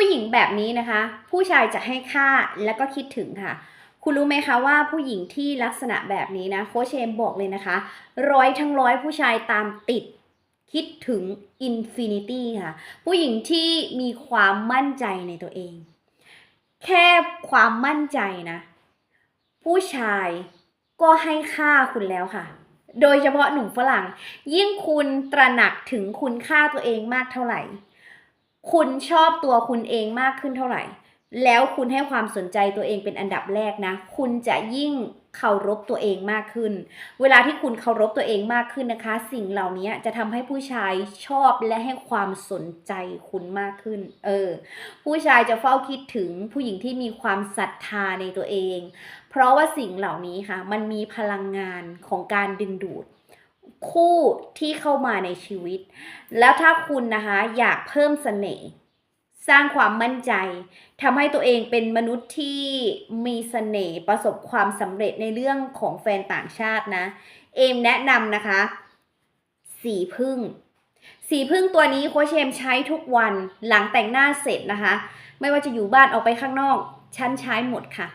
ผู้หญิงแบบนี้นะคะ ผู้ชายจะให้ค่าแล้วก็คิดถึงค่ะ คุณรู้ไหมคะว่าผู้หญิงที่ลักษณะแบบนี้นะโคชเชมบอกเลยนะคะ ร้อยทั้งร้อยผู้ชายตามติดคิดถึงอินฟินิตี้ค่ะ ผู้หญิงที่มีความมั่นใจในตัวเอง แค่ความมั่นใจนะ ผู้ชายก็ให้ค่าคุณแล้วค่ะ โดยเฉพาะหนุ่มฝรั่ง ยิ่งคุณตระหนักถึงคุณค่าตัวเองมากเท่าไหร่ คุณชอบตัวคุณเองมากขึ้นเท่าไหร่ แล้วคุณให้ความสนใจตัวเองเป็นอันดับแรกนะ คุณจะยิ่งเคารพตัวเองมากขึ้น เวลาที่คุณเคารพตัวเองมากขึ้นนะคะ สิ่งเหล่านี้จะทำให้ผู้ชายชอบและให้ความสนใจคุณมากขึ้น เออ ผู้ชายจะเฝ้าคิดถึงผู้หญิงที่มีความศรัทธาในตัวเอง เพราะว่าสิ่งเหล่านี้ค่ะ มันมีพลังงานของการดึงดูด คู่ที่เข้ามาในชีวิต แล้วถ้าคุณนะคะอยากเพิ่มเสน่ห์สร้างความมั่นใจทำให้ตัวเองเป็นมนุษย์ที่มีเสน่ห์ประสบความสำเร็จในเรื่องของแฟนต่างชาตินะ เอมแนะนำนะคะ สีพึ่ง สีพึ่งตัวนี้โคชเชมใช้ทุกวันหลังแต่งหน้าเสร็จนะคะ ไม่ว่าจะอยู่บ้านออกไปข้างนอก ฉันใช้หมดค่ะ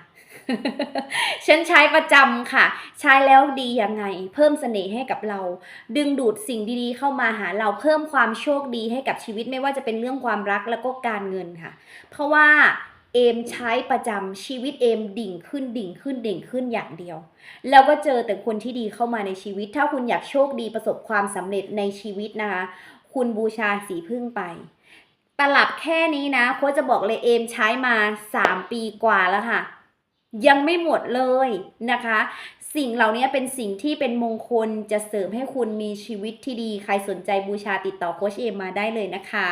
ฉันใช้ประจำค่ะ ใช้แล้วดียังไง เพิ่มเสน่ห์ให้กับเรา ดึงดูดสิ่งดีๆ เข้ามาหาเราเพิ่มความโชคดีให้กับชีวิตไม่ว่าจะเป็นเรื่องความรักแล้วก็การเงินค่ะ เพราะว่าเอมใช้ประจำชีวิตเอมดิ่งขึ้นดิ่งขึ้นดิ่งขึ้นอย่างเดียว แล้วก็เจอแต่คนที่ดีเข้ามาในชีวิต ถ้าคุณอยากโชคดีประสบความสำเร็จในชีวิตนะคะ คุณบูชาสีพึ่งไป ตลับแค่นี้นะโค้ชจะบอกเลยเอมใช้มา 3 ปีกว่าแล้วค่ะ ยังไม่หมดเลยนะคะ สิ่งเหล่านี้เป็นสิ่งที่เป็นมงคลจะเสริมให้คุณมีชีวิตที่ดี ใครสนใจบูชาติดต่อโคชเอมมาได้เลยนะคะ